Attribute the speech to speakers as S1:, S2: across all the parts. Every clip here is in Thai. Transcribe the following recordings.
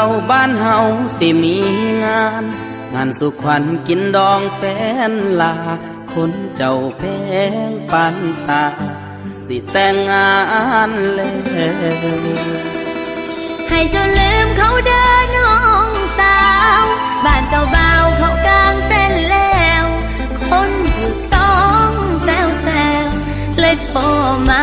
S1: เจ้าบ้านเฮาสิมีงาน งานสุขวัญกินดองแฟนลา คนเจ้าแพงปานตา สิแต่งงานแล้ว
S2: ให้เจ้าลืมเขาเดินน้องสาว บ้านเจ้าบ่าวเขากลางเต้นแล้ว คนถูกต้องแซวแซวเลยโทรมา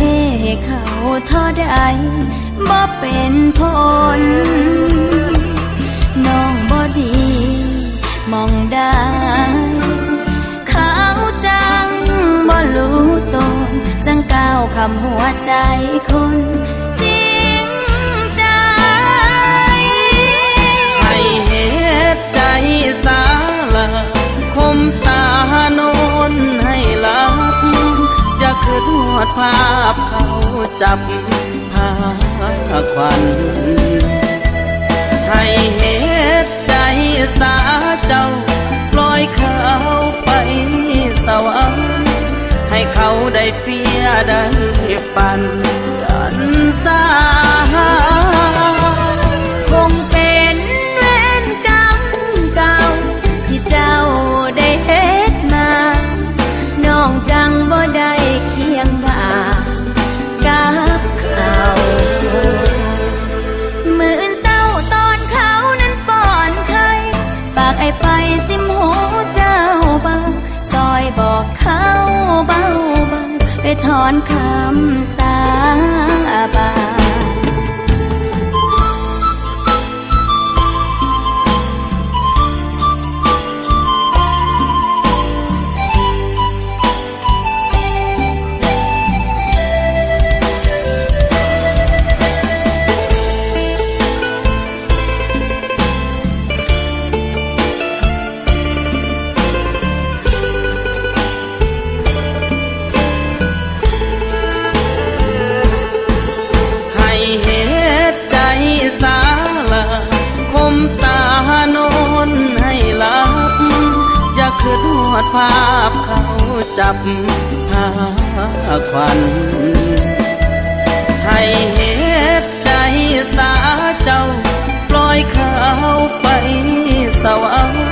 S2: เทให้เขาเท่าใดบ่เป็นผลน้องบ่ดีมองได้เขาจังบ่รู้ตนจังก้าวคำหัวใจคน
S1: ดภาพเขาจับพาควันให้เหตุใจสาเจ้าปล่อยเขาไปสวรรค์ให้เขาได้เฟียได้ปัน
S2: ไปสิมหูเจ้าเบาซอยบอกเขาเบาเบาไปถอนคำ
S1: ภาพเขาจับพาควันให้เหตุใจสาเจ้า ปล่อยเขาไปสวรรค์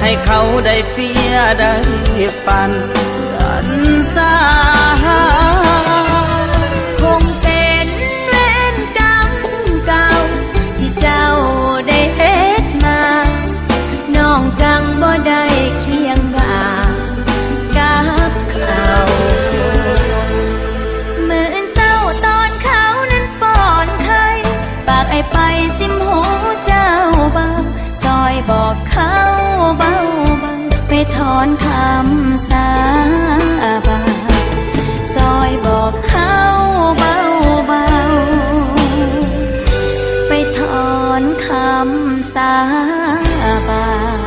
S1: ให้เขาได้เฟียได้ปันกันสา
S2: อนคำสาบานซอยบอกเขาเบาเบาไปถอนคำสาบาน